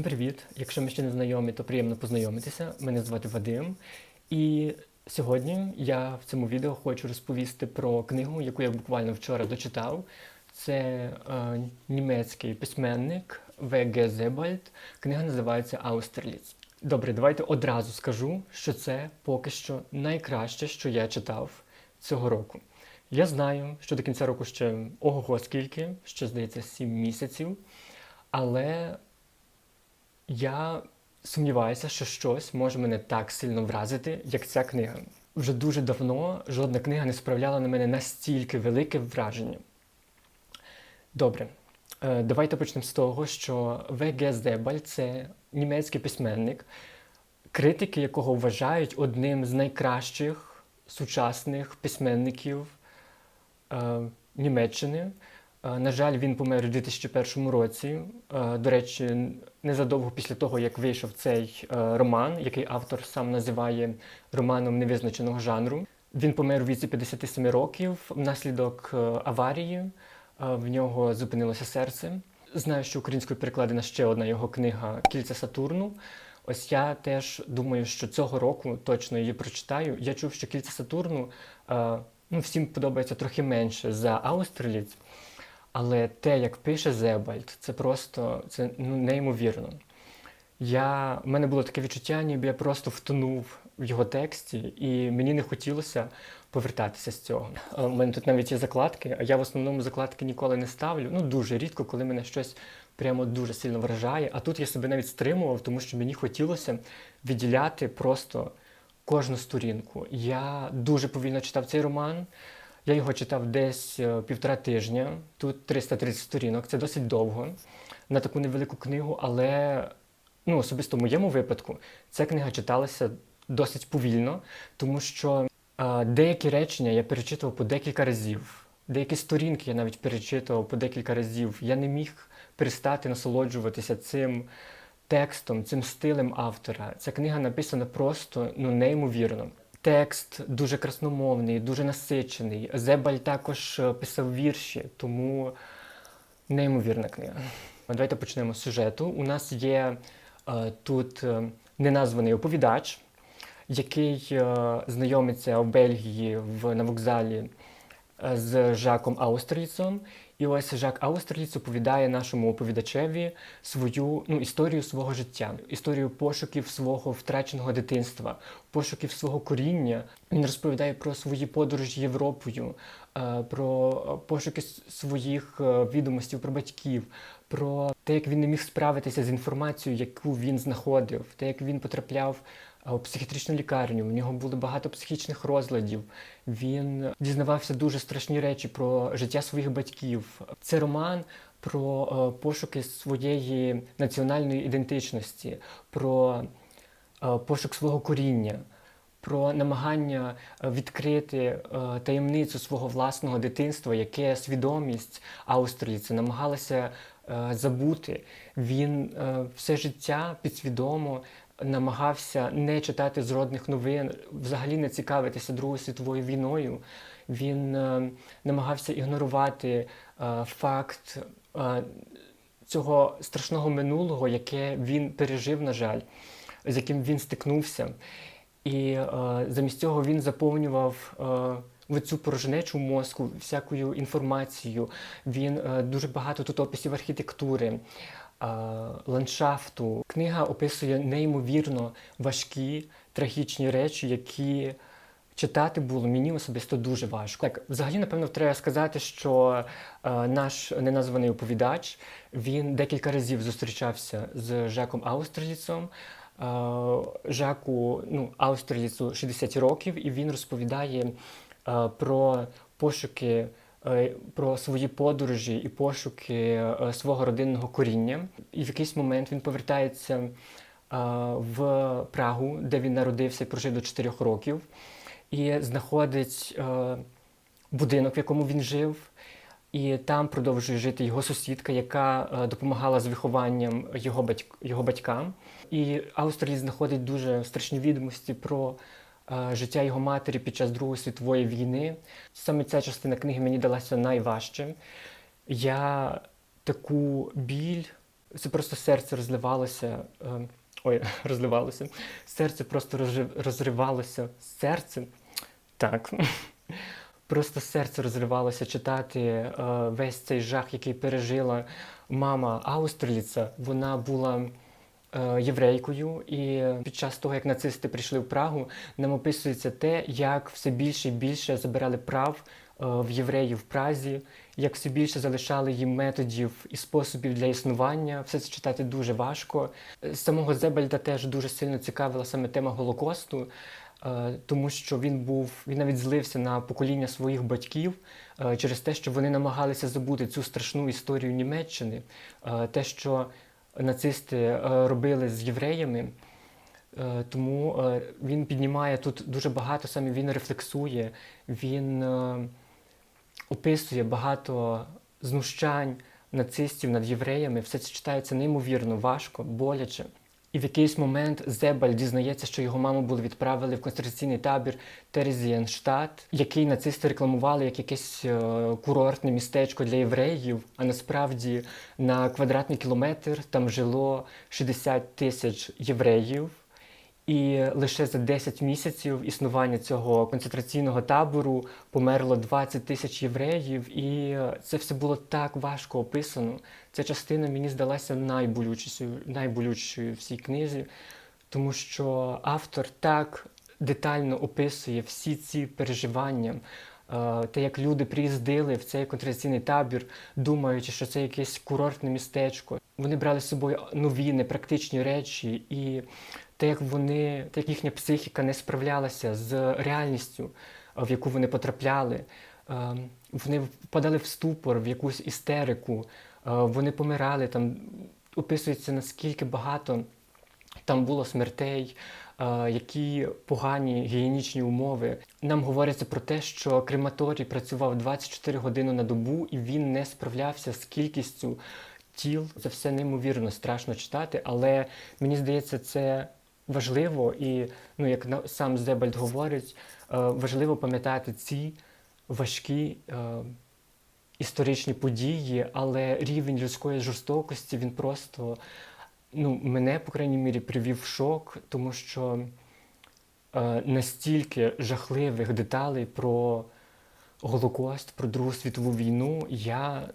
Всім привіт! Якщо ми ще не знайомі, то приємно познайомитися. Мене звати Вадим. І сьогодні я в цьому відео хочу розповісти про книгу, яку я буквально вчора дочитав. Це е, німецький письменник В.Г. Зебальд. Книга називається Аустерліц. Добре, давайте одразу скажу, що це поки що найкраще, що я читав цього року. Я знаю, що до кінця року ще ого скільки, ще здається, 7 місяців. Але я сумніваюся, що щось може мене так сильно вразити, як ця книга. Вже дуже давно жодна книга не справляла на мене настільки велике враження. Добре, е, давайте почнемо з того, що В.Г. Зебаль це німецький письменник, критики якого вважають одним з найкращих сучасних письменників е, Німеччини. Е, На жаль, він помер у 2001 році. Е, До речі, незадовго після того, як вийшов цей е, роман, який автор сам називає романом невизначеного жанру. Він помер у віці 57 років внаслідок аварії. В нього зупинилося серце. Знаю, що українською перекладена ще одна його книга Кільця Сатурну. Ось я теж думаю, що цього року точно її прочитаю. Я чув, що кільця Сатурну ну, всім подобається трохи менше за Аустерліц. Але те, як пише Зебальд, це просто це ну, неймовірно. Я, в мене було таке відчуття, ніби я просто втонув в його тексті, і мені не хотілося повертатися з цього. У мене тут навіть є закладки, а я в основному закладки ніколи не ставлю. Ну, дуже рідко, коли мене щось прямо дуже сильно вражає. А тут я себе навіть стримував, тому що мені хотілося відділяти просто кожну сторінку. Я дуже повільно читав цей роман. Я його читав десь е, півтора тижня. Тут 330 сторінок. Це досить довго на таку невелику книгу, але ну, особисто в моєму випадку ця книга читалася досить повільно, тому що е, деякі речення я перечитував по декілька разів. Деякі сторінки я навіть перечитував по декілька разів. Я не міг перестати насолоджуватися цим текстом, цим стилем автора. Ця книга написана просто ну, неймовірно. Текст дуже красномовний, дуже насичений. Зебаль також е, писав вірші, тому неймовірна книга. Давайте почнемо з сюжету. У нас є е, тут е, неназваний оповідач, який е, знайомиться в Бельгії в, на вокзалі е, з Жаком Аустрійцем. І ось Жак Аустрійц оповідає нашому оповідачеві свою ну, історію свого життя, історію пошуків свого втраченого дитинства, пошуків свого коріння. Він розповідає про свої подорожі Європою, е, про пошуки своїх е, відомостей про батьків, про те, як він не міг справитися з інформацією, яку він знаходив, те, як він потрапляв психіатричну лікарню. У нього було багато психічних розладів. Він дізнавався дуже страшні речі про життя своїх батьків. Це роман про е, пошуки своєї національної ідентичності, про е, пошук свого коріння. Про намагання е, відкрити таємницю свого власного дитинства, яке свідомість Аустраліця намагалася забути. Він все життя підсвідомо намагався не читати зродних новин, взагалі не цікавитися Другою світовою війною. Він е, намагався ігнорувати е, факт е, цього страшного минулого, яке він пережив, на жаль, з яким він стикнувся. І е, замість цього він заповнював е, цю порожнечу мозку всякою інформацією. Він е, дуже багато тут описів архітектури, ландшафту. Книга описує неймовірно важкі, трагічні речі, які читати було мені особисто дуже важко. Так, взагалі, напевно, треба сказати, що е, наш неназваний оповідач він декілька разів зустрічався з Жаком Аустерліцем. Е, Жаку ну, Аустерліцу 60 років, і він розповідає е, про пошуки, про свої подорожі і пошуки е, свого родинного коріння. І в якийсь момент він повертається е, в Прагу, де він народився і прожив до 4 років, і знаходить е, будинок, в якому він жив. І там продовжує жити його сусідка, яка е, допомагала з вихованням його, батьк, його батькам. І Австралій знаходить дуже страшні відомості про е, життя його матері під час Другої світової війни. Саме ця частина книги мені далася найважче. Я таку біль це просто серце розливалося. е, Ой, розливалося. Серце просто розрив- розривалося. Серце. Так. Просто серце розривалося читати е, весь цей жах, який пережила мама Аустерліца. Вона була е, єврейкою, і під час того, як нацисти прийшли в Прагу, нам описується те, як все більше і більше забирали прав е, в євреїв в Празі, як все більше залишали їм методів і способів для існування. Все це читати дуже важко. Е, Самого Зебельда теж дуже сильно цікавила саме тема Голокосту. е, Тому що він був, він навіть злився на покоління своїх батьків е, через те, що вони намагалися забути цю страшну історію Німеччини, е, те, що нацисти е, робили з євреями. Е, Тому е, він піднімає тут дуже багато, саме він рефлексує, він описує багато знущань нацистів над євреями. Все це читається неймовірно важко, боляче. І в якийсь момент Зебаль дізнається, що його маму були відправили в концентраційний табір Терезієнштадт, який нацисти рекламували як якесь е, курортне містечко для євреїв. А насправді на квадратний кілометр там жило 60 тисяч євреїв. І лише за 10 місяців існування цього концентраційного табору померло 20 тисяч євреїв, і це все було так важко описано. Ця частина мені здалася найболючішою, найболючішою в цій книзі, тому що автор так детально описує всі ці переживання. е, Те, як люди приїздили в цей концентраційний табір, думаючи, що це якесь курортне містечко. Вони брали з собою нові непрактичні речі, і те, як вони, те, як їхня психіка не справлялася з реальністю, в яку вони потрапляли. Е, Вони впадали в ступор, в якусь істерику, вони помирали. Там описується наскільки багато там було смертей, е, які погані гігієнічні умови. Нам говориться про те, що крематорій працював 24 години на добу, і він не справлявся з кількістю тіл. Це все неймовірно страшно читати, але мені здається, це важливо, і ну, як сам Зебальд говорить, е, важливо пам'ятати ці важкі. Історичні події, але рівень людської жорстокості він просто ну, мене, по крайній мірі, привів в шок, тому що е, настільки жахливих деталей про Голокост, про Другу світову війну я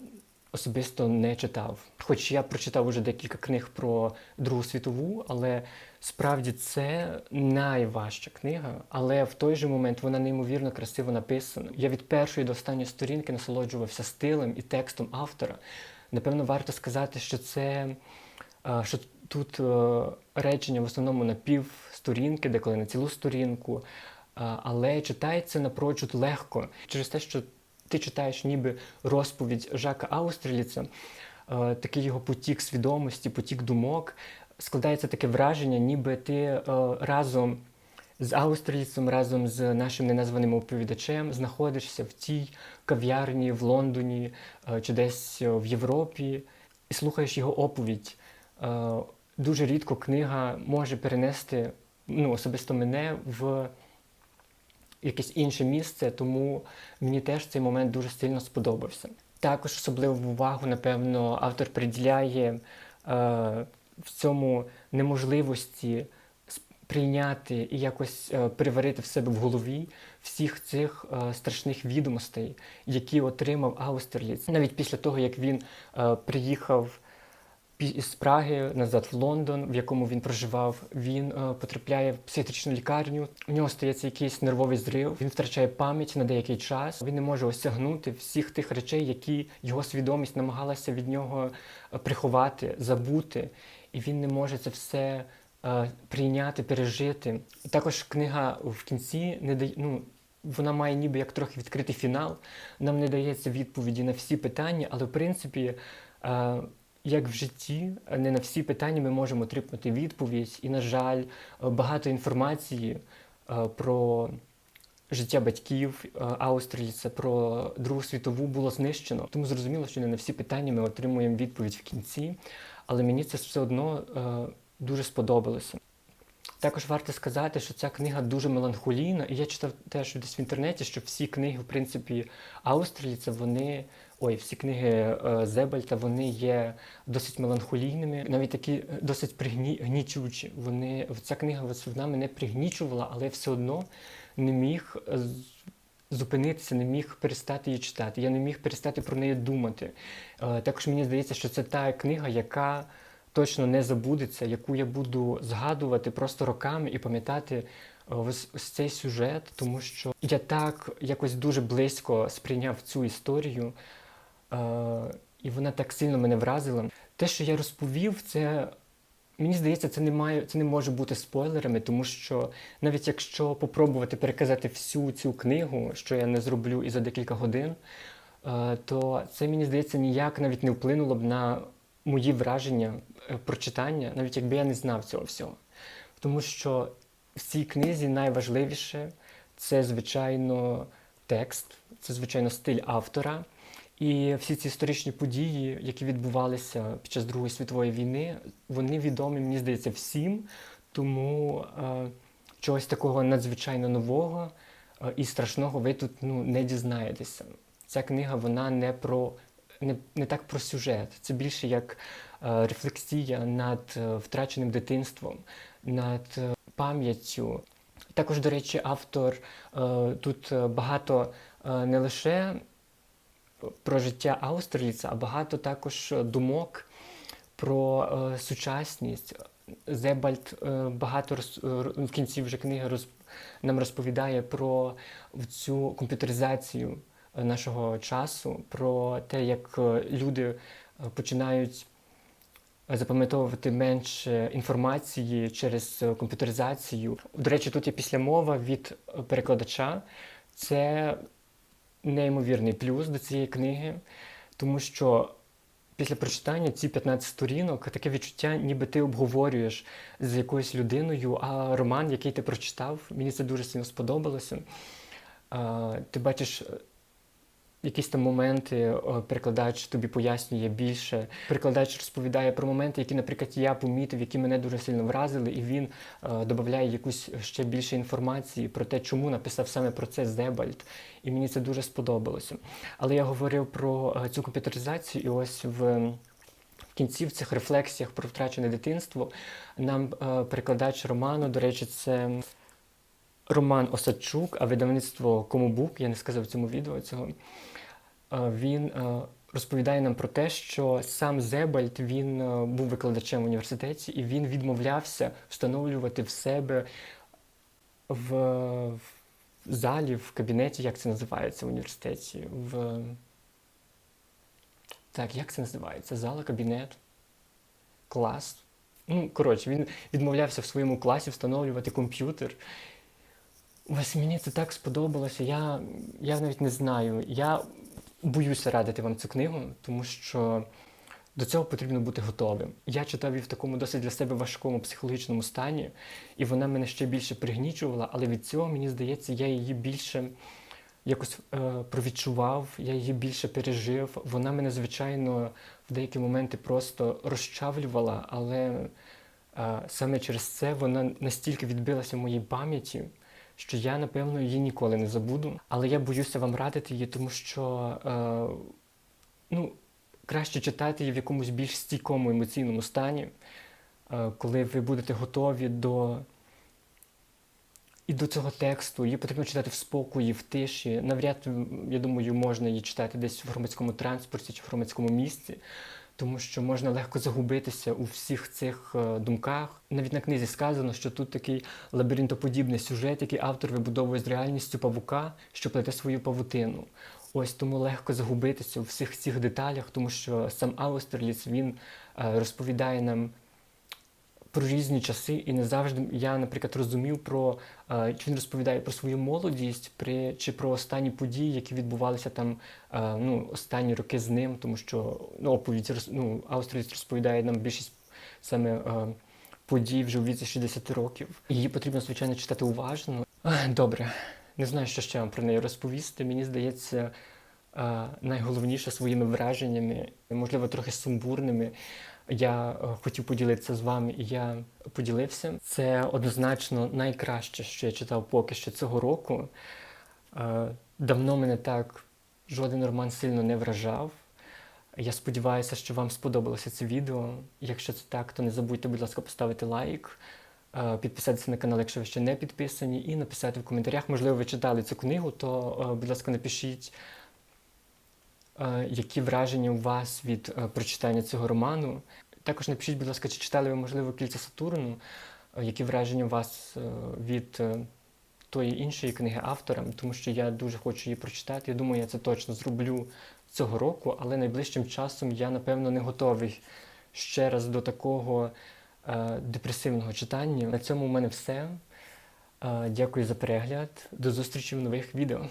особисто не читав. Хоч я прочитав уже декілька книг про Другу світову, але справді це найважча книга, але в той же момент вона неймовірно красиво написана. Я від першої до останньої сторінки насолоджувався стилем і текстом автора. Напевно, варто сказати, що це е, що тут е, речення в основному на пів сторінки, деколи на цілу сторінку, е, але читається напрочуд легко через те, що ти читаєш ніби розповідь Жака Аустреліца, е, такий його потік свідомості, потік думок. Складається таке враження, ніби ти е, разом з Аустреліцем, разом з нашим неназваним оповідачем знаходишся в тій кав'ярні в Лондоні е, чи десь в Європі і слухаєш його оповідь. Дуже рідко книга може перенести ну, особисто мене в якесь інше місце, тому мені теж цей момент дуже сильно сподобався. Також особливу увагу, напевно, автор приділяє е, в цьому неможливості прийняти і якось е, переварити в себе в голові всіх цих е, страшних відомостей, які отримав Аустерліц. Навіть після того, як він е, приїхав з Праги назад в Лондон, в якому він проживав, він е, потрапляє в психіатричну лікарню. У нього стається якийсь нервовий зрив. Він втрачає пам'ять на деякий час. Він не може осягнути всіх тих речей, які його свідомість намагалася від нього е, приховати, забути, і він не може це все е, прийняти, пережити. Також книга в кінці не дає. Ну, вона має ніби як трохи відкритий фінал. Нам не дається відповіді на всі питання, але в принципі. е, як в житті, не на всі питання ми можемо отримати відповідь. І, на жаль, е, багато інформації е, про життя батьків е, Аустраліса, про Другу світову було знищено. Тому зрозуміло, що не на всі питання ми отримуємо відповідь в кінці. Але мені це все одно дуже сподобалося. Також варто сказати, що ця книга дуже меланхолійна, і я читав теж десь в інтернеті, що всі книги, в принципі, Аустраліца, вони. Ой, всі книги е, Зебальта, вони є досить меланхолійними, навіть такі е, досить пригнічучі. Вони ця книга вона мене пригнічувала, але все одно не міг е, зупинитися, не міг перестати її читати. Я не міг перестати про неї думати. Також мені здається, що це та книга, яка точно не забудеться, яку я буду згадувати просто роками і пам'ятати ось, ось цей сюжет, тому що я так якось дуже близько сприйняв цю історію, і вона так сильно мене вразила. Те, що я розповів, це. Мені здається, це не має, це не може бути спойлерами, тому що навіть якщо попробувати переказати всю цю книгу, що я не зроблю і за декілька годин, е, то це мені здається ніяк навіть не вплинуло б на мої враження е, про навіть якби я не знав цього всього. Тому що в цій книзі найважливіше це, звичайно, текст, це, звичайно, стиль автора. І всі ці історичні події, які відбувалися під час Другої світової війни, вони відомі, мені здається, всім. Тому е, чогось такого надзвичайно нового е, і страшного ви тут ну, не дізнаєтеся. Ця книга вона не про не, не так про сюжет, це більше як е, рефлексія над е, втраченим дитинством, над е, пам'яттю. Також, до речі, автор е, тут е, багато е, не лише про життя Аустерліца, а багато також думок про е, сучасність. Зебальд е, багато роз, е, в кінці вже книги роз, нам розповідає про цю комп'ютеризацію е, нашого часу, про те, як е, люди е, починають запам'ятовувати менше інформації через е, комп'ютеризацію. До речі, тут є післямова від е, перекладача. Це неймовірний плюс до цієї книги, тому що після прочитання ці 15 сторінок таке відчуття, ніби ти обговорюєш з якоюсь людиною, а роман, який ти прочитав, мені це дуже сильно сподобалося. Ти бачиш якісь там моменти, перекладач тобі пояснює більше. Перекладач розповідає про моменти, які, наприклад, я помітив, які мене дуже сильно вразили, і він е, додає якусь ще більше інформації про те, чому написав саме про це Зебальд. І мені це дуже сподобалося. Але я говорив про е, цю комп'ютеризацію, і ось в. В кінці в цих рефлексіях про втрачене дитинство нам е, перекладач роману, до речі, це Роман Осадчук, а видавництво Комубук, я не сказав цьому відео цього. Е, Він е, розповідає нам про те, що сам Зебальд він е, був викладачем в університеті, і він відмовлявся встановлювати в себе в, в залі, в кабінеті, як це називається в університеті. В... Так, як це називається? Зала, кабінет, клас. Ну, коротше, він відмовлявся в своєму класі встановлювати комп'ютер. Ось мені це так сподобалося. Я, я навіть не знаю. Я боюся радити вам цю книгу, тому що до цього потрібно бути готовим. Я читав її в такому досить для себе важкому психологічному стані, і вона мене ще більше пригнічувала, але від цього, мені здається, я її більше якось е, провідчував, я її більше пережив. Вона мене, звичайно, в деякі моменти просто розчавлювала, але е, саме через це вона настільки відбилася в моїй пам'яті, що я, напевно, її ніколи не забуду. Але я боюся вам радити її, тому що е, ну, краще читати її в якомусь більш стійкому емоційному стані, е, коли ви будете готові до. І до цього тексту її потрібно читати в спокої, в тиші. Навряд, я думаю, можна її читати десь в громадському транспорті чи в громадському місці, тому що можна легко загубитися у всіх цих е, думках. Навіть на книзі сказано, що тут такий лабіринтоподібний сюжет, який автор вибудовує з реальністю павука, що плете свою павутину. Ось тому легко загубитися у всіх цих деталях, тому що сам Аустерліц він е, розповідає нам про різні часи, і не завжди я, наприклад, розумів про е, чи він розповідає про свою молодість, при чи про останні події, які відбувалися там е, ну, останні роки з ним, тому що ну, оповідь ну, Австралієць розповідає нам більшість саме е, подій вже у віці 60 років. Її потрібно, звичайно, читати уважно. Добре, не знаю, що ще вам про неї розповісти. Мені здається, найголовніше своїми враженнями, можливо, трохи сумбурними. Я е, хотів поділитися з вами, і я поділився. Це однозначно найкраще, що я читав поки що цього року. Е, Давно мене так жоден роман сильно не вражав. Я сподіваюся, що вам сподобалося це відео. Якщо це так, то не забудьте, будь ласка, поставити лайк, е, підписатися на канал, якщо ви ще не підписані, і написати в коментарях. Можливо, ви читали цю книгу, то, будь ласка, напишіть, які враження у вас від е, прочитання цього роману. Також напишіть, будь ласка, чи читали ви, можливо, кільця Сатурну, е, які враження у вас е, від тої іншої книги автора, тому що я дуже хочу її прочитати. Я думаю, я це точно зроблю цього року, але найближчим часом я, напевно, не готовий ще раз до такого депресивного читання. На цьому у мене все. Дякую за перегляд. До зустрічі в нових відео.